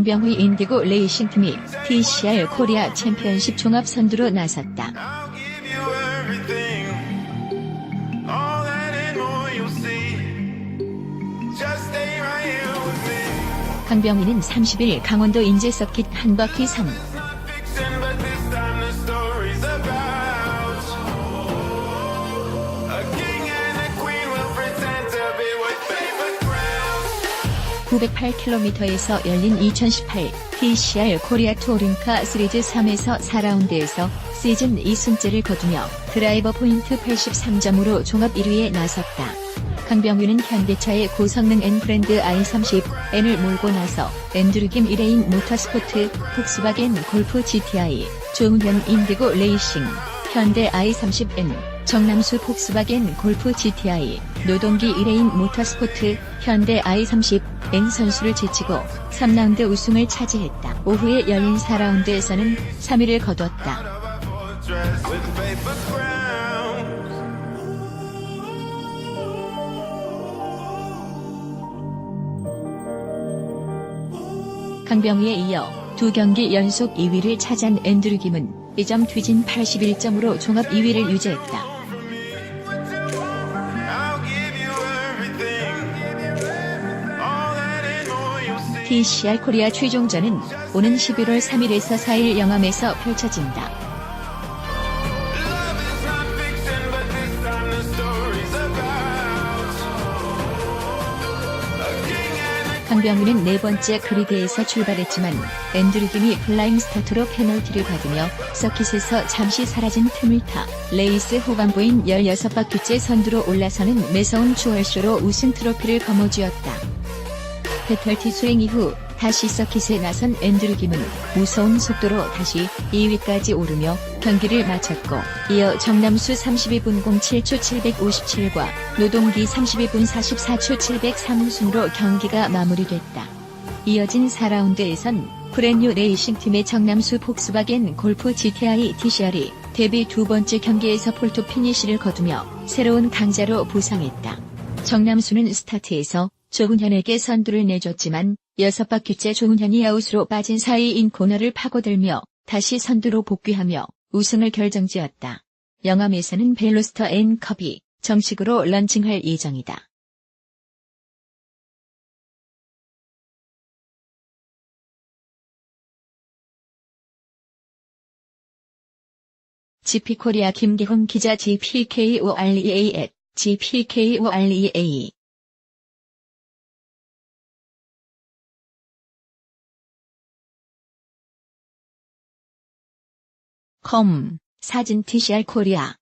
장병휘 인디고 레이싱팀이 TCR 코리아 챔피언십 종합 선두로 나섰다. 강병희는 30일 강원도 인제 서킷 한바퀴 3, 908km에서 열린 2018 TCR 코리아 투어링카 시리즈 3에서 4라운드에서 시즌 2승째를 거두며 드라이버 포인트 83점으로 종합 1위에 나섰다. 강병규는 현대차의 고성능 N 브랜드 i30N을 몰고 나서 앤드류김 이레인 모터스포트, 폭스바겐 골프 GTI, 조은현 인디고 레이싱, 현대 i30N, 정남수 폭스바겐 골프 GTI, 노동기 이레인 모터스포트, 현대 i30, N 선수를 제치고 3라운드 우승을 차지했다. 오후에 열린 4라운드에서는 3위를 거뒀다. 강병희에 이어 두 경기 연속 2위를 차지한 앤드류 김은 2점 뒤진 81점으로 종합 2위를 유지했다. TCR 코리아 최종전은 오는 11월 3일에서 4일 영암에서 펼쳐진다. 강병희는 네 번째 그리드에서 출발했지만 앤드류 김이 플라잉 스타트로 페널티를 받으며 서킷에서 잠시 사라진 틈을 타 레이스 후반부인 16바퀴째 선두로 올라서는 매서운 추월쇼로 우승 트로피를 거머쥐었다. 페널티 수행 이후 다시 서킷에 나선 앤드류 김은 무서운 속도로 다시 2위까지 오르며 경기를 마쳤고 이어 정남수 32분 07초 757과 노동기 32분 44초 703순으로 경기가 마무리됐다. 이어진 4라운드에선 브랜뉴 레이싱팀의 정남수 폭스바겐 골프 GTI TCR이 데뷔 두 번째 경기에서 폴토 피니시를 거두며 새로운 강자로 부상했다. 정남수는 스타트에서 조훈현에게 선두를 내줬지만 여섯 바퀴째 조훈현이 아웃으로 빠진 사이인 코너를 파고들며 다시 선두로 복귀하며 우승을 결정지었다. 영암에서는 벨로스터 N컵이 정식으로 런칭할 예정이다. GP코리아 김기훈 기자 GPKOREA at GPKOREA com 사진 TCR 코리아